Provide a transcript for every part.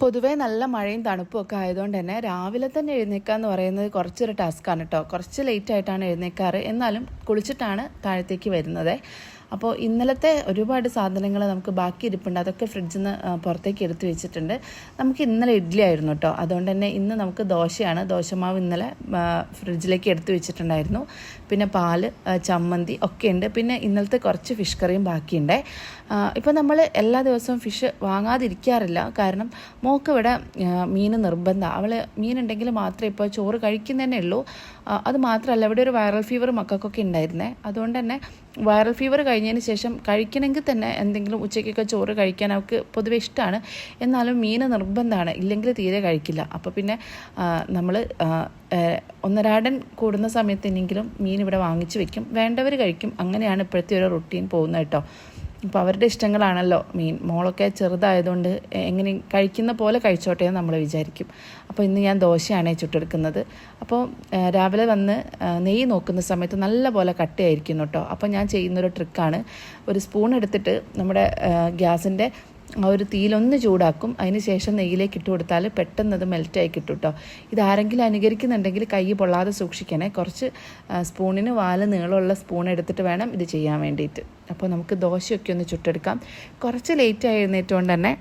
പൊതുവേ നല്ല മഴയും തണുപ്പും ഒക്കെ ആയതുകൊണ്ട് തന്നെ രാവിലെ തന്നെ എഴുന്നേക്കുക എന്ന് പറയുന്നത് കുറച്ചൊരു ടാസ്ക്കാണ് കേട്ടോ കുറച്ച് ലേറ്റ് ആയിട്ടാണ് എഴുന്നേക്കാറ് എന്നാലും കുളിച്ചിട്ടാണ് താഴത്തേക്ക് വരുന്നത്. അപ്പോൾ ഇന്നലത്തെ ഒരുപാട് സാധനങ്ങൾ നമുക്ക് ബാക്കി ഇരിപ്പുണ്ട്. അതൊക്കെ ഫ്രിഡ്ജിൽ നിന്ന് പുറത്തേക്ക് എടുത്ത് വെച്ചിട്ടുണ്ട്. നമുക്ക് ഇന്നലെ ഇഡ്ഡലി ആയിരുന്നു കേട്ടോ. അതുകൊണ്ട് തന്നെ ഇന്ന് നമുക്ക് ദോശയാണ്. ദോശമാവ് ഇന്നലെ ഫ്രിഡ്ജിലേക്ക് എടുത്ത് വെച്ചിട്ടുണ്ടായിരുന്നു. പിന്നെ പാൽ ചമ്മന്തി ഒക്കെ ഉണ്ട്. പിന്നെ ഇന്നലത്തെ കുറച്ച് ഫിഷ് കറിയും ബാക്കിയുണ്ട്. ഇപ്പോൾ നമ്മൾ എല്ലാ ദിവസവും ഫിഷ് വാങ്ങാതിരിക്കാറില്ല. കാരണം മോക്ക് ഇവിടെ മീൻ നിർബന്ധം. അവൾ മീനുണ്ടെങ്കിൽ മാത്രമേ ഇപ്പോൾ ചോറ് കഴിക്കുന്നതന്നെ ഉള്ളൂ. അത് മാത്രമല്ല ഇവിടെ ഒരു വൈറൽ ഫീവർ മക്കൾക്കൊക്കെ ഉണ്ടായിരുന്നേ. അതുകൊണ്ട് തന്നെ വൈറൽ ഫീവർ കഴിഞ്ഞതിന് ശേഷം കഴിക്കണമെങ്കിൽ തന്നെ എന്തെങ്കിലും ഉച്ചയ്ക്കൊക്കെ ചോറ് കഴിക്കാൻ അവൾക്ക് പൊതുവെ ഇഷ്ടമാണ്. എന്നാലും മീൻ നിർബന്ധമാണ്. ഇല്ലെങ്കിൽ തീരെ കഴിക്കില്ല. അപ്പോൾ പിന്നെ നമ്മൾ ഒന്നരാടൻ കൂടുന്ന സമയത്തെങ്കിലും മീൻ ഇവിടെ വാങ്ങിച്ച് വെക്കും. വേണ്ടവർ കഴിക്കും. അങ്ങനെയാണ് ഇപ്പോഴത്തെ ഒരു റുട്ടീൻ പോകുന്നത് കേട്ടോ. അപ്പോൾ അവരുടെ ഇഷ്ടങ്ങളാണല്ലോ. മീൻ മോളൊക്കെ ചെറുതായതുകൊണ്ട് എങ്ങനെ കഴിക്കുന്ന പോലെ കഴിച്ചോട്ടെ എന്ന് നമ്മൾ വിചാരിക്കും. അപ്പോൾ ഇന്ന് ഞാൻ ദോശയാണ് ചുട്ടെടുക്കുന്നത്. അപ്പോൾ രാവിലെ വന്ന് നെയ്യ് നോക്കുന്ന സമയത്ത് നല്ല പോലെ കട്ടിയായിരിക്കുന്നു കേട്ടോ അപ്പോൾ ഞാൻ ചെയ്യുന്നൊരു ട്രിക്കാണ്. ഒരു സ്പൂൺ എടുത്തിട്ട് നമ്മുടെ ഗ്യാസിന്റെ ആ ഒരു തീയിലൊന്ന് ചൂടാക്കും. അതിന് ശേഷം നെയ്യിലേക്ക് ഇട്ട് കൊടുത്താൽ പെട്ടെന്ന് അത് മെൽറ്റായി കിട്ടും കേട്ടോ ഇതാരെങ്കിലും അനുകരിക്കുന്നുണ്ടെങ്കിൽ കൈ പൊള്ളാതെ സൂക്ഷിക്കണേ. കുറച്ച് സ്പൂണിന് വാൽ നീളമുള്ള സ്പൂൺ എടുത്തിട്ട് വേണം ഇത് ചെയ്യാൻ വേണ്ടിയിട്ട്. അപ്പോൾ നമുക്ക് ദോശയൊക്കെ ഒന്ന് ചുട്ടെടുക്കാം. കുറച്ച് ലേറ്റായി എഴുന്നേറ്റുകൊണ്ട് തന്നെ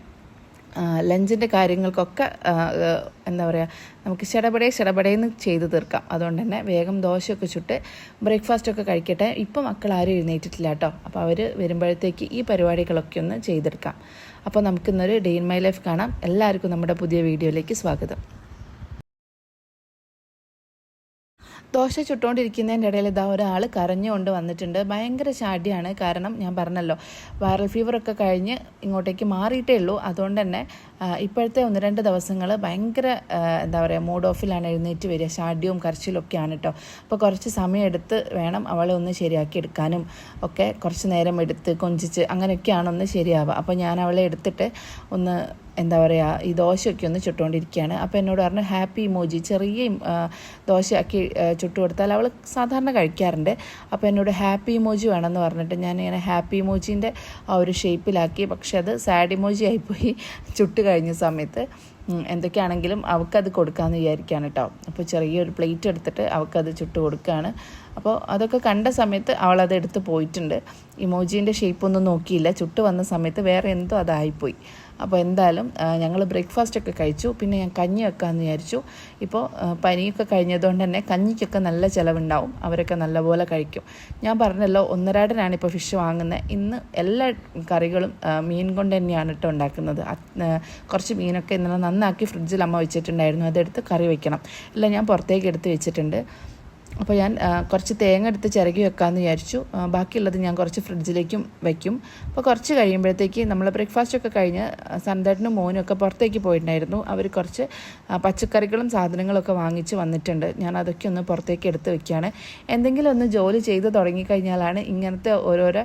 ലഞ്ചിന്റെ കാര്യങ്ങൾക്കൊക്കെ എന്താ പറയുക നമുക്ക് ചെടപടേ ചെടപടേന്ന് ചെയ്തു തീർക്കാം. അതുകൊണ്ട് തന്നെ വേഗം ദോശയൊക്കെ ചുട്ട് ബ്രേക്ക്ഫാസ്റ്റൊക്കെ കഴിക്കട്ടെ. ഇപ്പം മക്കൾ ആരും എഴുന്നേറ്റിട്ടില്ല കേട്ടോ. അപ്പോൾ അവർ വരുമ്പോഴത്തേക്ക് ഈ പരിപാടികളൊക്കെ ഒന്ന് ചെയ്തെടുക്കാം. അപ്പോൾ നമുക്കിന്നൊരു ഡേ ഇൻ മൈ ലൈഫ് കാണാം. എല്ലാവർക്കും നമ്മുടെ പുതിയ വീഡിയോയിലേക്ക് സ്വാഗതം. ദോശ ചുട്ടുകൊണ്ടിരിക്കുന്നതിന്റെ ഇടയിൽ ഇതാ ഒരാൾ കരഞ്ഞുകൊണ്ട് വന്നിട്ടുണ്ട്. ഭയങ്കര ചാടിയാണ് കാരണം ഞാൻ പറഞ്ഞല്ലോ വൈറൽ ഫീവറൊക്കെ കഴിഞ്ഞ് ഇങ്ങോട്ടേക്ക് മാറിയിട്ടേ ഉള്ളൂ. അതുകൊണ്ട് തന്നെ ഇപ്പോഴത്തെ ഒന്ന് രണ്ട് ദിവസങ്ങൾ ഭയങ്കര എന്താ പറയുക മൂഡ് ഓഫിലാണ് എഴുന്നേറ്റ് വരിക. ചാടിയും കരച്ചിലൊക്കെയാണ് കേട്ടോ അപ്പോൾ കുറച്ച് സമയം എടുത്ത് വേണം അവളെ ഒന്ന് ശരിയാക്കി എടുക്കാനും. ഒക്കെ കുറച്ച് നേരം എടുത്ത് കൊഞ്ചിച്ച് അങ്ങനെയൊക്കെയാണ് ഒന്ന് ശരിയാവുക. അപ്പോൾ ഞാൻ അവളെ എടുത്തിട്ട് ഒന്ന് എന്താ പറയുക ഈ ദോശയൊക്കെ ഒന്ന് ചുട്ടുകൊണ്ടിരിക്കുകയാണ് അപ്പോൾ എന്നോട് പറഞ്ഞു ഹാപ്പി ഇമോജി. ചെറിയ ദോശയാക്കി ചുട്ടു കൊടുത്താൽ അവൾ സാധാരണ കഴിക്കാറുണ്ട്. അപ്പോൾ എന്നോട് ഹാപ്പി ഇമോജി വേണമെന്ന് പറഞ്ഞിട്ട് ഞാൻ ഇങ്ങനെ ഹാപ്പി ഇമോജീന്റെ ആ ഒരു ഷേപ്പിലാക്കി. പക്ഷെ അത് സാഡ് ഇമോജി ആയിപ്പോയി ചുട്ട് കഴിഞ്ഞ സമയത്ത്. എന്തൊക്കെയാണെങ്കിലും അവൾക്കത് കൊടുക്കാമെന്ന് വിചാരിക്കുകയാണ് കേട്ടോ അപ്പോൾ ചെറിയൊരു പ്ലേറ്റ് എടുത്തിട്ട് അവൾക്കത് ചുട്ട് കൊടുക്കുകയാണ് അപ്പോൾ അതൊക്കെ കണ്ട സമയത്ത് അവളത് എടുത്ത് പോയിട്ടുണ്ട്. ഇമോജീന്റെ ഷേപ്പൊന്നും നോക്കിയില്ല. ചുട്ട് വന്ന സമയത്ത് വേറെ എന്തോ അതായിപ്പോയി. അപ്പോൾ എന്തായാലും ഞങ്ങൾ ബ്രേക്ക്ഫാസ്റ്റ് ഒക്കെ കഴിച്ചു. പിന്നെ ഞാൻ കഞ്ഞി വെക്കാമെന്ന് വിചാരിച്ചു. ഇപ്പോൾ പനിയൊക്കെ കഴിഞ്ഞതുകൊണ്ട് തന്നെ കഞ്ഞിക്കൊക്കെ നല്ല ചിലവുണ്ടാവും. അവരൊക്കെ നല്ലപോലെ കഴിക്കും. ഞാൻ പറഞ്ഞല്ലോ ഒന്നരാടനാണ് ഇപ്പോൾ ഫിഷ് വാങ്ങുന്നത് ഇന്ന് എല്ലാ കറികളും മീൻ കൊണ്ട് തന്നെയാണ് കേട്ടോ ഉണ്ടാക്കുന്നത്. കുറച്ച് മീനൊക്കെ ഇന്നലെ നന്നാക്കി ഫ്രിഡ്ജിൽ അമ്മ വെച്ചിട്ടുണ്ടായിരുന്നു. അതെടുത്ത് കറി വെക്കണം. ഇല്ല ഞാൻ പുറത്തേക്ക് എടുത്ത് വെച്ചിട്ടുണ്ട്. അപ്പോൾ ഞാൻ കുറച്ച് തേങ്ങ എടുത്ത് ചിരകി വെക്കാമെന്ന് വിചാരിച്ചു. ബാക്കിയുള്ളത് ഞാൻ കുറച്ച് ഫ്രിഡ്ജിലേക്കും വയ്ക്കും അപ്പോൾ കുറച്ച് കഴിയുമ്പോഴത്തേക്ക് നമ്മൾ ബ്രേക്ക്ഫാസ്റ്റ് ഒക്കെ കഴിഞ്ഞ് സന്തേട്ടനും മോനും ഒക്കെ പുറത്തേക്ക് പോയിട്ടുണ്ടായിരുന്നു. അവർ കുറച്ച് പച്ചക്കറികളും സാധനങ്ങളൊക്കെ വാങ്ങിച്ച് വന്നിട്ടുണ്ട്. ഞാൻ അതൊക്കെ ഒന്ന് പുറത്തേക്ക് എടുത്ത് വെക്കുകയാണ് എന്തെങ്കിലും ഒന്ന് ജോലി ചെയ്ത് തുടങ്ങിക്കഴിഞ്ഞാലാണ് ഇങ്ങനത്തെ ഓരോരോ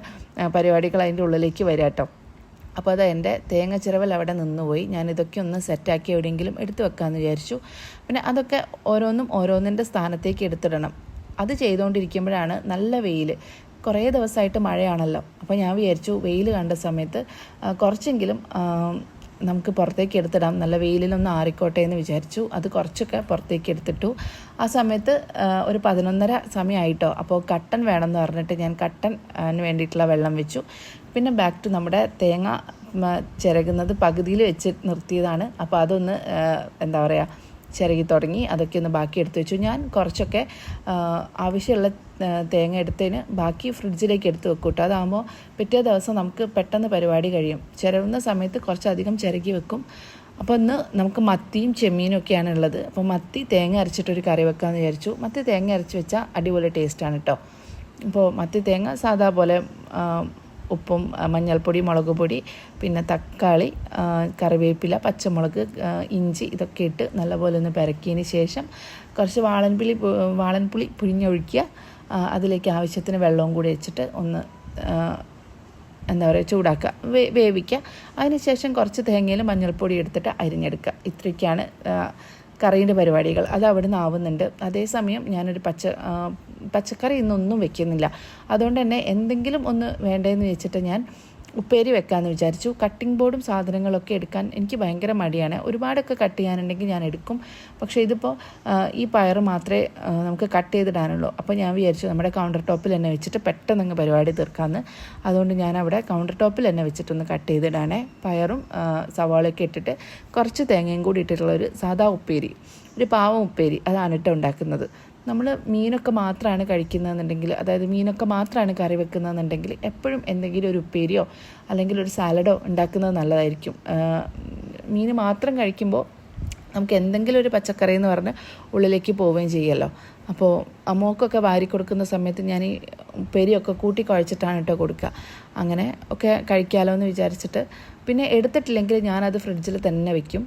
പരിപാടികൾ അതിന്റെ ഉള്ളിലേക്ക് വരാട്ടോ. അപ്പോൾ അത് എന്റെ തേങ്ങ ചിരവൽ അവിടെ നിന്നുപോയി. ഞാൻ ഇതൊക്കെ ഒന്ന് സെറ്റാക്കി എവിടെയെങ്കിലും എടുത്തു വെക്കാമെന്ന് വിചാരിച്ചു. പിന്നെ അതൊക്കെ ഓരോന്നും ഓരോന്നിന്റെ സ്ഥാനത്തേക്ക് എടുത്തിടണം. അത് ചെയ്തുകൊണ്ടിരിക്കുമ്പോഴാണ് നല്ല വെയിൽ കുറേ ദിവസമായിട്ട് മഴയാണല്ലോ. അപ്പോൾ ഞാൻ വിചാരിച്ചു വെയിൽ കണ്ട സമയത്ത് കുറച്ചെങ്കിലും നമുക്ക് പുറത്തേക്ക് എടുത്തിടാം. നല്ല വെയിലിലൊന്ന് ആറിക്കോട്ടെ എന്ന് വിചാരിച്ചു. അത് കുറച്ചൊക്കെ പുറത്തേക്ക് എടുത്തിട്ടു. ആ സമയത്ത് ഒരു പതിനൊന്നര സമയമായിട്ടോ അപ്പോൾ കട്ടൻ വേണമെന്ന് പറഞ്ഞിട്ട് ഞാൻ കട്ടൻ വേണ്ടിയിട്ടുള്ള വെള്ളം വെച്ചു. പിന്നെ ബാക്ക് ടു നമ്മുടെ തേങ്ങ ചിരകുന്നത് പകുതിയിൽ വെച്ച് നിർത്തിയതാണ്. അപ്പോൾ അതൊന്ന് എന്താ പറയുക ചിരകി തുടങ്ങി. അതൊക്കെ ഒന്ന് ബാക്കി എടുത്ത് വെച്ചു. ഞാൻ കുറച്ചൊക്കെ ആവശ്യമുള്ള തേങ്ങ എടുത്തതിന് ബാക്കി ഫ്രിഡ്ജിലേക്ക് എടുത്ത് വെക്കും കേട്ടോ. അതാകുമ്പോൾ പിറ്റേ ദിവസം നമുക്ക് പെട്ടെന്ന് പരിപാടി കഴിയും. ചിരവുന്ന സമയത്ത് കുറച്ചധികം ചിരകി വെക്കും. അപ്പോൾ ഇന്ന് നമുക്ക് മത്തിയും ചെമ്മീനും ഒക്കെയാണ് ഉള്ളത്. അപ്പോൾ മത്തി തേങ്ങ അരച്ചിട്ടൊരു കറി വെക്കാമെന്ന് വിചാരിച്ചു. മത്തി തേങ്ങ അരച്ച് വെച്ചാൽ അടിപൊളി ടേസ്റ്റാണ് കേട്ടോ. അപ്പോൾ മത്തി തേങ്ങ സാധാ പോലെ ഉപ്പും മഞ്ഞൾപ്പൊടി മുളക് പൊടി പിന്നെ തക്കാളി കറിവേപ്പില പച്ചമുളക് ഇഞ്ചി ഇതൊക്കെ ഇട്ട് നല്ലപോലെ ഒന്ന് പെരക്കിയതിന് ശേഷം കുറച്ച് വാളൻപുളി വാളൻപുളി പുഴിഞ്ഞൊഴിക്കുക അതിലേക്ക് ആവശ്യത്തിന് വെള്ളവും കൂടി വെച്ചിട്ട് ഒന്ന് എന്താ പറയുക ചൂടാക്കുക. വേ വേവിക്കുക. അതിനുശേഷം കുറച്ച് തേങ്ങയിൽ മഞ്ഞൾപ്പൊടി എടുത്തിട്ട് അരിഞ്ഞെടുക്കുക. ഇത്രയൊക്കെയാണ് ആ, കറീന്റെ പരിപാടികൾ അത് അവിടെ നിന്ന് ആവുന്നുണ്ട്. അതേസമയം ഞാനൊരു പച്ച പച്ചക്കറി ഇന്നൊന്നും വെക്കുന്നില്ല. അതുകൊണ്ട് തന്നെ എന്തെങ്കിലും ഒന്ന് വേണ്ടതെന്ന് വെച്ചിട്ട് ഞാൻ ഉപ്പേരി വെക്കാമെന്ന് വിചാരിച്ചു. കട്ടിംഗ് ബോർഡും സാധനങ്ങളൊക്കെ എടുക്കാൻ എനിക്ക് ഭയങ്കര മടിയാണ്. ഒരുപാടൊക്കെ കട്ട് ചെയ്യാനുണ്ടെങ്കിൽ ഞാൻ എടുക്കും. പക്ഷേ ഇതിപ്പോൾ ഈ പയർ മാത്രമേ നമുക്ക് കട്ട് ചെയ്തിടാനുള്ളൂ. അപ്പോൾ ഞാൻ വിചാരിച്ചു നമ്മുടെ കൗണ്ടർ ടോപ്പിൽ തന്നെ വെച്ചിട്ട് പെട്ടെന്ന് അങ്ങ് പരിപാടി തീർക്കാമെന്ന് അതുകൊണ്ട് ഞാൻ അവിടെ കൗണ്ടർ ടോപ്പിൽ തന്നെ വെച്ചിട്ടൊന്ന് കട്ട് ചെയ്തിടാണേ. പയറും സവാളയൊക്കെ ഇട്ടിട്ട് കുറച്ച് തേങ്ങയും കൂടി ഇട്ടിട്ടുള്ള ഒരു സാധാ ഉപ്പേരി ഒരു പാവം ഉപ്പേരി അതാണ് ഇട്ട് ഉണ്ടാക്കുന്നത്. നമ്മൾ മീനൊക്കെ മാത്രമാണ് കഴിക്കുന്നതെന്നുണ്ടെങ്കിൽ അതായത് മീനൊക്കെ മാത്രമാണ് കറി വെക്കുന്നതെന്നുണ്ടെങ്കിൽ എപ്പോഴും എന്തെങ്കിലും ഒരു ഉപ്പേരിയോ അല്ലെങ്കിൽ ഒരു സാലഡോ ഉണ്ടാക്കുന്നത് നല്ലതായിരിക്കും. മീൻ മാത്രം കഴിക്കുമ്പോൾ നമുക്ക് എന്തെങ്കിലും ഒരു പച്ചക്കറി എന്ന് പറഞ്ഞ് ഉള്ളിലേക്ക് പോവുകയും ചെയ്യല്ലോ അപ്പോൾ അമ്മോക്കൊക്കെ വാരി കൊടുക്കുന്ന സമയത്ത് ഞാൻ ഈ ഉപ്പേരിയൊക്കെ കൂട്ടി കുഴച്ചിട്ടാണ് കേട്ടോ കൊടുക്കുക. അങ്ങനെ ഒക്കെ കഴിക്കാമല്ലോ എന്ന് വിചാരിച്ചിട്ട് പിന്നെ എടുത്തിട്ടില്ലെങ്കിൽ ഞാനത് ഫ്രിഡ്ജിൽ തന്നെ വെക്കും.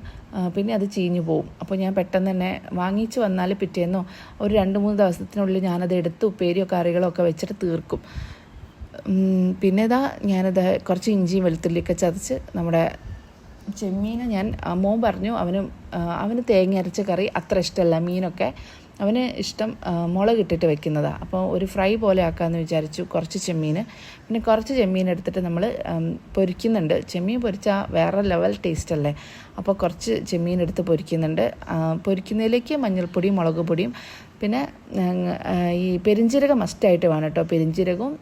പിന്നെ അത് ചീഞ്ഞു പോവും. അപ്പോൾ ഞാൻ പെട്ടെന്ന് തന്നെ വാങ്ങിച്ച് വന്നാൽ പിറ്റേന്നോ ഒരു രണ്ട് മൂന്ന് ദിവസത്തിനുള്ളിൽ ഞാനത് എടുത്ത് ഉപ്പേരിയോ കറികളോ ഒക്കെ വെച്ചിട്ട് തീർക്കും. പിന്നെ ഇതാ ഞാനത് കുറച്ച് ഇഞ്ചിയും വെളുത്തുള്ളിയൊക്കെ ചതച്ച് നമ്മുടെ ചെമ്മീനെ ഞാൻ മോൻ പറഞ്ഞു അവനും അവന് തേങ്ങ അരച്ച കറി അത്ര ഇഷ്ടമല്ല മീനൊക്കെ. അവന് ഇഷ്ടം മുളക് ഇട്ടിട്ട് വെക്കുന്നതാണ് അപ്പോൾ ഒരു ഫ്രൈ പോലെ ആക്കാമെന്ന് വിചാരിച്ചു കുറച്ച് ചെമ്മീൻ പിന്നെ കുറച്ച് ചെമ്മീൻ എടുത്തിട്ട് നമ്മൾ പൊരിക്കുന്നുണ്ട്. ചെമ്മീൻ പൊരിച്ചാൽ വേറെ ലെവൽ ടേസ്റ്റ് അല്ലേ അപ്പോൾ കുറച്ച് ചെമ്മീൻ എടുത്ത് പൊരിക്കുന്നുണ്ട്. പൊരിക്കുന്നതിലേക്ക് മഞ്ഞൾപ്പൊടിയും മുളക് പൊടിയും പിന്നെ ഈ പെരിഞ്ചീരകം മസ്റ്റായിട്ട് വേണം കേട്ടോ. പെരിഞ്ചീരകവും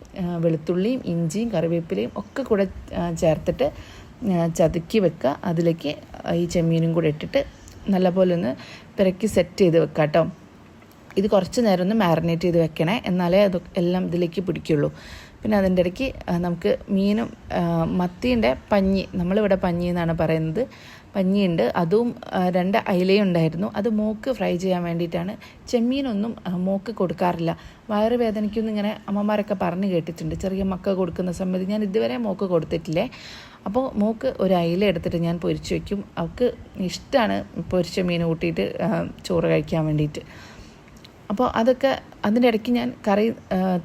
വെളുത്തുള്ളിയും ഇഞ്ചിയും കറിവേപ്പിലയും ഒക്കെ കൂടെ ചേർത്തിട്ട് ചതുക്കി വെക്കുക അതിലേക്ക് ഈ ചെമ്മീനും കൂടെ ഇട്ടിട്ട് നല്ലപോലെ ഒന്ന് പിറക്കി സെറ്റ് ചെയ്ത് വെക്കാം കേട്ടോ ഇത് കുറച്ച് നേരം ഒന്ന് മാറിനേറ്റ് ചെയ്ത് വെക്കണേ. എന്നാലേ അത് എല്ലാം ഇതിലേക്ക് പിടിക്കുള്ളൂ. പിന്നെ അതിന്റെ ഇടയ്ക്ക് നമുക്ക് മീനും മത്തീന്റെ പഞ്ഞി നമ്മളിവിടെ പഞ്ഞി എന്നാണ് പറയുന്നത്. പഞ്ഞിയുണ്ട്. അതും രണ്ട് അയിലയും ഉണ്ടായിരുന്നു. അത് മോക്ക് ഫ്രൈ ചെയ്യാൻ വേണ്ടിയിട്ടാണ്. ചെമ്മീനൊന്നും മോക്ക് കൊടുക്കാറില്ല. വയറ് വേദനയ്ക്കൊന്നും ഇങ്ങനെ അമ്മമാരൊക്കെ പറഞ്ഞു കേട്ടിട്ടുണ്ട്. ചെറിയ മക്ക കൊടുക്കുന്ന സമയത്ത് ഞാൻ ഇതുവരെ മോക്ക് കൊടുത്തിട്ടില്ലേ. അപ്പോൾ മോക്ക് ഒരു അയില എടുത്തിട്ട് ഞാൻ പൊരിച്ചു വയ്ക്കും അവൾക്ക് ഇഷ്ടമാണ് പൊരിച്ച മീൻ കൂട്ടിയിട്ട് ചോറ് കഴിക്കാൻ വേണ്ടിയിട്ട്. അപ്പോൾ അതൊക്കെ അതിന്റെ ഇടയ്ക്ക് ഞാൻ കറി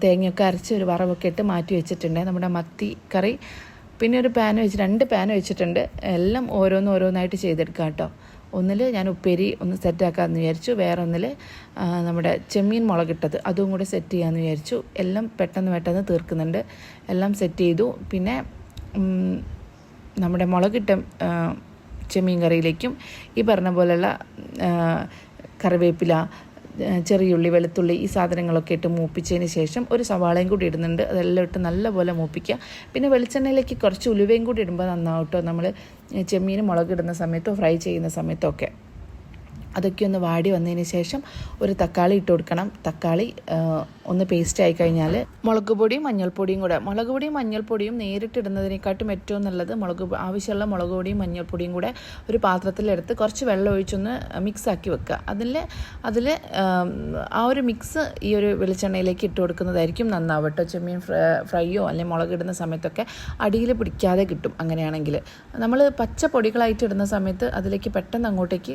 തേങ്ങയൊക്കെ അരച്ച് ഒരു വറവൊക്കെ ഇട്ട് മാറ്റി വെച്ചിട്ടുണ്ട്. നമ്മുടെ മത്തി കറി. പിന്നെ ഒരു പാൻ വെച്ച് രണ്ട് പാൻ വെച്ചിട്ടുണ്ട്. എല്ലാം ഓരോന്ന് ഓരോന്നായിട്ട് ചെയ്തെടുക്കാം കേട്ടോ. ഒന്നിൽ ഞാൻ ഉപ്പേരി ഒന്ന് സെറ്റാക്കാമെന്ന് വിചാരിച്ചു. വേറെ ഒന്നിൽ നമ്മുടെ ചെമ്മീൻ മുളകിട്ടത്. അതും കൂടെ സെറ്റ് ചെയ്യാമെന്ന് വിചാരിച്ചു. എല്ലാം പെട്ടെന്ന് പെട്ടെന്ന് തീർക്കുന്നുണ്ട്. എല്ലാം സെറ്റ് ചെയ്തു. പിന്നെ നമ്മുടെ മുളകിട്ട ചെമ്മീൻ കറിയിലേക്കും ഈ പറഞ്ഞ പോലെയുള്ള കറിവേപ്പില ചെറിയുള്ളി വെളുത്തുള്ളി ഈ സാധനങ്ങളൊക്കെ ഇട്ട് മൂപ്പിച്ചതിന് ശേഷം ഒരു സവാളയും കൂടി ഇടുന്നുണ്ട്. അതെല്ലാം ഇട്ട് നല്ലപോലെ മൂപ്പിക്കുക. പിന്നെ വെളിച്ചെണ്ണയിലേക്ക് കുറച്ച് ഉലുവയും കൂടി ഇടുമ്പോൾ നന്നാവും കേട്ടോ നമ്മൾ ചെമ്മീൻ മുളകിടുന്ന സമയത്തോ ഫ്രൈ ചെയ്യുന്ന സമയത്തോ ഒക്കെ. അതൊക്കെ ഒന്ന് വാടി വന്നതിന് ശേഷം ഒരു തക്കാളി ഇട്ട് കൊടുക്കണം. തക്കാളി ഒന്ന് പേസ്റ്റ് ആയി കഴിഞ്ഞാൽ മുളക് പൊടിയും മഞ്ഞൾപ്പൊടിയും കൂടെ. മുളക് പൊടിയും മഞ്ഞൾപ്പൊടിയും നേരിട്ടിടുന്നതിനെക്കാട്ടും ഏറ്റവും നല്ലത് മുളക് ആവശ്യമുള്ള മുളക് പൊടിയും മഞ്ഞൾപ്പൊടിയും കൂടെ ഒരു പാത്രത്തിലെടുത്ത് കുറച്ച് വെള്ളം ഒഴിച്ചൊന്ന് മിക്സ് ആക്കി വെക്കുക. അതിൽ അതിൽ ആ ഒരു മിക്സ് ഈ ഒരു വെളിച്ചെണ്ണയിലേക്ക് ഇട്ട് കൊടുക്കുന്നതായിരിക്കും നന്നാവും കേട്ടോ ചെമ്മീൻ ഫ്ര- ഫ്രൈയോ അല്ലെങ്കിൽ മുളക് ഇടുന്ന സമയത്തൊക്കെ അടിയിൽ പിടിക്കാതെ കിട്ടും അങ്ങനെയാണെങ്കിൽ. നമ്മൾ പച്ച പൊടികളായിട്ട് ഇടുന്ന സമയത്ത് അതിലേക്ക് പെട്ടെന്ന് അങ്ങോട്ടേക്ക്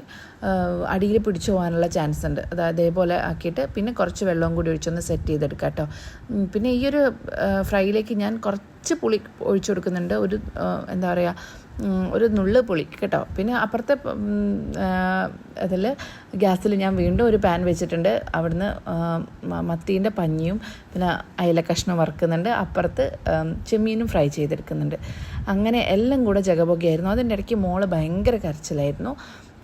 അടിയിൽ പിടിച്ചു പോകാനുള്ള ചാൻസ് ഉണ്ട്. അത് അതേപോലെ ആക്കിയിട്ട് പിന്നെ കുറച്ച് വെള്ളവും കൂടി ഒഴിച്ചൊന്ന് സെറ്റ് ചെയ്തെടുക്കുക കേട്ടോ. പിന്നെ ഈ ഒരു ഫ്രൈയിലേക്ക് ഞാൻ കുറച്ച് പുളി ഒഴിച്ചു കൊടുക്കുന്നുണ്ട്. ഒരു എന്താ പറയുക ഒരു നുള്ള് പുളി കേട്ടോ. പിന്നെ അപ്പുറത്തെ അതിൽ ഗ്യാസിൽ ഞാൻ വീണ്ടും ഒരു പാൻ വെച്ചിട്ടുണ്ട്. അവിടുന്ന് മത്തീന്റെ പഞ്ഞിയും പിന്നെ അയല കഷ്ണം വറുക്കുന്നുണ്ട്. അപ്പുറത്ത് ചെമ്മീനും ഫ്രൈ ചെയ്തെടുക്കുന്നുണ്ട്. അങ്ങനെ എല്ലാം കൂടെ ജഗപൊകയായിരുന്നു അതിന്റെ ഇടയ്ക്ക് മോൾ ഭയങ്കര കരച്ചിലായിരുന്നു.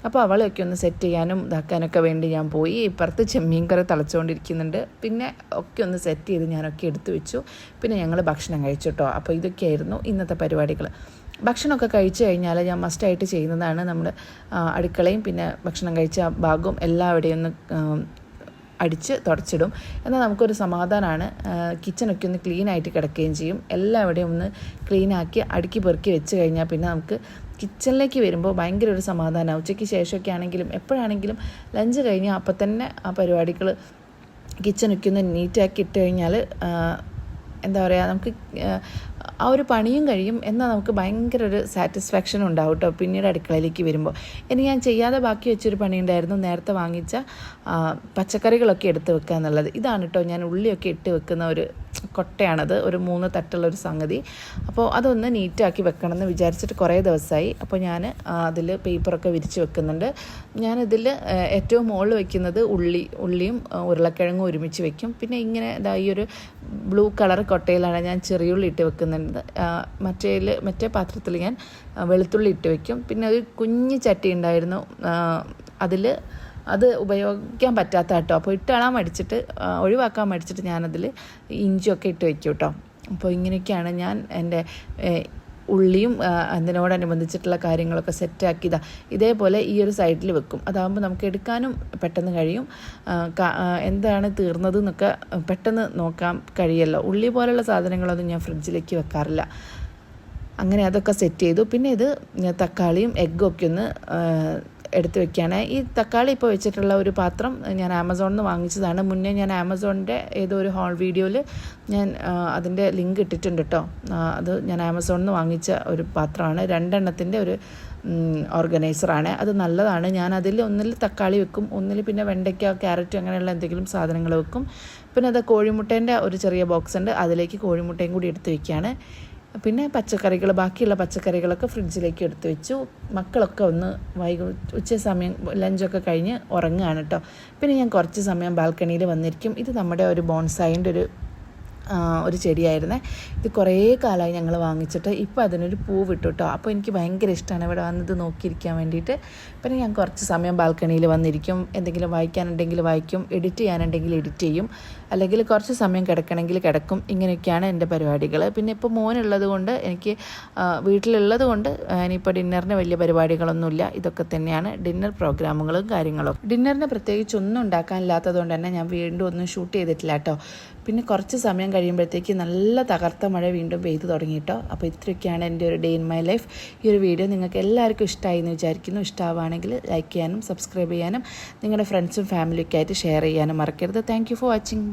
അപ്പോൾ അവളെയൊക്കെ ഒന്ന് സെറ്റ് ചെയ്യാനും ഇതാക്കാനൊക്കെ വേണ്ടി ഞാൻ പോയി. ഇപ്പുറത്ത് ചെമ്മീൻ കറി തിളച്ചുകൊണ്ടിരിക്കുന്നുണ്ട് പിന്നെ ഒക്കെ ഒന്ന് സെറ്റ് ചെയ്ത് ഞാനൊക്കെ എടുത്തു വെച്ചു. പിന്നെ ഞങ്ങൾ ഭക്ഷണം കഴിച്ചു കേട്ടോ അപ്പോൾ ഇതൊക്കെയായിരുന്നു ഇന്നത്തെ പരിപാടികൾ ഭക്ഷണമൊക്കെ കഴിച്ചു കഴിഞ്ഞാൽ ഞാൻ മസ്റ്റായിട്ട് ചെയ്യുന്നതാണ് നമ്മൾ അടുക്കളയും പിന്നെ ഭക്ഷണം കഴിച്ച ഭാഗവും എല്ലാം എല്ലാവിടെയും ഒന്ന് അടിച്ച് തുടച്ചിടും. എന്നാൽ നമുക്കൊരു സമാധാനമാണ് കിച്ചണൊക്കെ ഒന്ന് ക്ലീൻ ആയിട്ട് കിടക്കുകയും ചെയ്യും. എല്ലാവിടെയും ഒന്ന് ക്ലീനാക്കി അടുക്കി പെറുക്കി വെച്ച് കഴിഞ്ഞാൽ പിന്നെ നമുക്ക് കിച്ചണിലേക്ക് വരുമ്പോൾ ഭയങ്കര ഒരു സമാധാനമാണ് ഉച്ചയ്ക്ക് ശേഷമൊക്കെ ആണെങ്കിലും എപ്പോഴാണെങ്കിലും ലഞ്ച് കഴിഞ്ഞാൽ അപ്പം തന്നെ ആ പരിപാടികൾ കിച്ചണൊക്കെ ഒന്ന് നീറ്റാക്കി ഇട്ട് കഴിഞ്ഞാൽ എന്താ പറയുക നമുക്ക് ആ, ഒരു പണിയും കഴിയും. എന്നാൽ നമുക്ക് ഭയങ്കര ഒരു സാറ്റിസ്ഫാക്ഷൻ ഉണ്ടാവും കേട്ടോ പിന്നീട് അടുക്കളയിലേക്ക് വരുമ്പോൾ ഇനി ഞാൻ ചെയ്യാതെ ബാക്കി വെച്ചൊരു പണി ഉണ്ടായിരുന്നു നേരത്തെ വാങ്ങിച്ച പച്ചക്കറികളൊക്കെ എടുത്ത് വെക്കുക എന്നുള്ളത് ഇതാണ് കേട്ടോ ഞാൻ ഉള്ളിയൊക്കെ ഇട്ട് വെക്കുന്ന ഒരു കൊട്ടയാണത്. ഒരു മൂന്ന് തട്ടുള്ള ഒരു സംഗതി. അപ്പോൾ അതൊന്ന് നീറ്റാക്കി വെക്കണം എന്ന് വിചാരിച്ചിട്ട് കുറേ ദിവസമായി. അപ്പോൾ ഞാൻ അതിൽ പേപ്പറൊക്കെ വിരിച്ച് വെക്കുന്നുണ്ട്. ഞാനിതിൽ ഏറ്റവും മുകളിൽ വെക്കുന്നത് ഉള്ളി ഉള്ളിയും ഉരുളക്കിഴങ്ങും ഒരുമിച്ച് വെക്കും. പിന്നെ ഇങ്ങനെ ഇതാ ഈ ഒരു ബ്ലൂ കളർ കൊട്ടയിലാണ് ഞാൻ ചെറിയുള്ളി ഇട്ട് വെക്കുന്നുണ്ട്. മറ്റേൽ മറ്റേ പാത്രത്തിൽ ഞാൻ വെളുത്തുള്ളി ഇട്ട് വെക്കും. പിന്നെ ഒരു കുഞ്ഞ് ചട്ടി ഉണ്ടായിരുന്നു. അതിൽ അത് ഉപയോഗിക്കാൻ പറ്റാത്ത കേട്ടോ അപ്പോൾ ഇട്ടാളാൻ മടിച്ചിട്ട് ഒഴിവാക്കാൻ മടിച്ചിട്ട് ഞാനതിൽ ഇഞ്ചിയൊക്കെ ഇട്ട് വയ്ക്കും കേട്ടോ അപ്പോൾ ഇങ്ങനെയൊക്കെയാണ് ഞാൻ എന്റെ ഉള്ളിയും അതിനോടനുബന്ധിച്ചിട്ടുള്ള കാര്യങ്ങളൊക്കെ സെറ്റാക്കിയതാ. ഇതേപോലെ ഈ ഒരു സൈഡിൽ വെക്കും. അതാകുമ്പോൾ നമുക്ക് എടുക്കാനും പെട്ടെന്ന് കഴിയും. എന്താണ് തീർന്നത് എന്നൊക്കെ പെട്ടെന്ന് നോക്കാൻ കഴിയല്ലോ. ഉള്ളി പോലുള്ള സാധനങ്ങളൊന്നും ഞാൻ ഫ്രിഡ്ജിലേക്ക് വെക്കാറില്ല. അങ്ങനെ അതൊക്കെ സെറ്റ് ചെയ്തു. പിന്നെ ഇത് തക്കാളിയും എഗ്ഗൊക്കെ ഒന്ന് എടുത്ത് വെക്കുകയാണ്. ഈ തക്കാളി ഇപ്പോൾ വെച്ചിട്ടുള്ള ഒരു പാത്രം ഞാൻ ആമസോണിൽ നിന്ന് വാങ്ങിച്ചതാണ്. മുന്നേ ഞാൻ ആമസോണിന്റെ ഏതോ ഒരു ഹോൾ വീഡിയോയിൽ ഞാൻ അതിന്റെ ലിങ്ക് ഇട്ടിട്ടുണ്ട് കേട്ടോ അത് ഞാൻ ആമസോണിൽ നിന്ന് വാങ്ങിച്ച ഒരു പാത്രമാണ്. രണ്ടെണ്ണത്തിന്റെ ഒരു ഓർഗനൈസറാണ് അത് നല്ലതാണ്. ഞാൻ അതിൽ ഒന്നിൽ തക്കാളി വെക്കും ഒന്നിൽ പിന്നെ വെണ്ടയ്ക്ക ക്യാരറ്റ് അങ്ങനെയുള്ള എന്തെങ്കിലും സാധനങ്ങൾ വെക്കും. പിന്നെ അത് കോഴിമുട്ടേന്റെ ഒരു ചെറിയ ബോക്സ് ഉണ്ട്. അതിലേക്ക് കോഴിമുട്ടയും കൂടി എടുത്ത് വെക്കുകയാണ്. പിന്നെ പച്ചക്കറികൾ ബാക്കിയുള്ള പച്ചക്കറികളൊക്കെ ഫ്രിഡ്ജിലേക്ക് എടുത്ത് വെച്ചു. മക്കളൊക്കെ ഒന്ന് വൈകു ഉച്ച സമയം ലഞ്ചൊക്കെ കഴിഞ്ഞ് ഉറങ്ങുകയാണ് കേട്ടോ പിന്നെ ഞാൻ കുറച്ച് സമയം ബാൽക്കണിയിൽ വന്നിരിക്കും. ഇത് നമ്മുടെ ഒരു ബോൺസായിന്റെ ഒരു ഒരു ചെടിയായിരുന്നേ. ഇത് കുറേ കാലമായി ഞങ്ങൾ വാങ്ങിച്ചിട്ട് ഇപ്പോൾ അതിനൊരു പൂ വിട്ടു കേട്ടോ അപ്പോൾ എനിക്ക് ഭയങ്കര ഇഷ്ടമാണ് ഇവിടെ വന്നത് നോക്കിയിരിക്കാൻ വേണ്ടിയിട്ട്. പിന്നെ ഞാൻ കുറച്ച് സമയം ബാൽക്കണിയിൽ വന്നിരിക്കും. എന്തെങ്കിലും വായിക്കാനുണ്ടെങ്കിൽ വായിക്കും എഡിറ്റ് ചെയ്യാനുണ്ടെങ്കിൽ എഡിറ്റ് ചെയ്യും. അല്ലെങ്കിൽ കുറച്ച് സമയം കിടക്കണമെങ്കിൽ കിടക്കും. ഇങ്ങനെയൊക്കെയാണ് എന്റെ പരിപാടികൾ. പിന്നെ ഇപ്പോൾ മോനുള്ളത് കൊണ്ട് എനിക്ക് വീട്ടിലുള്ളത് കൊണ്ട് ഇനിയിപ്പോൾ ഡിന്നറിന് വലിയ പരിപാടികളൊന്നുമില്ല. ഇതൊക്കെ തന്നെയാണ് ഡിന്നർ പ്രോഗ്രാമുകളും കാര്യങ്ങളും. ഡിന്നറിന് പ്രത്യേകിച്ച് ഒന്നും ഉണ്ടാക്കാനില്ലാത്തത് കൊണ്ട് തന്നെ ഞാൻ വീണ്ടും ഒന്നും ഷൂട്ട് ചെയ്തിട്ടില്ല കേട്ടോ. പിന്നെ കുറച്ച് സമയം കഴിയുമ്പോഴത്തേക്ക് നല്ല തകർത്ത മഴ വീണ്ടും പെയ്തു തുടങ്ങി കേട്ടോ. അപ്പോൾ ഇത്രയൊക്കെയാണ് എന്റെ ഒരു ഡേ ഇൻ മൈ ലൈഫ്. ഈ ഒരു വീഡിയോ നിങ്ങൾക്ക് എല്ലാവർക്കും ഇഷ്ടമായി എന്ന് വിചാരിക്കുന്നു. ഇഷ്ടമാവുകയാണെങ്കിൽ ലൈക്ക് ചെയ്യാനും സബ്സ്ക്രൈബ് ചെയ്യാനും നിങ്ങളുടെ ഫ്രണ്ട്സും ഫാമിലിയൊക്കെ ആയിട്ട് ഷെയർ ചെയ്യാനും മറക്കരുത്. Thank for watching.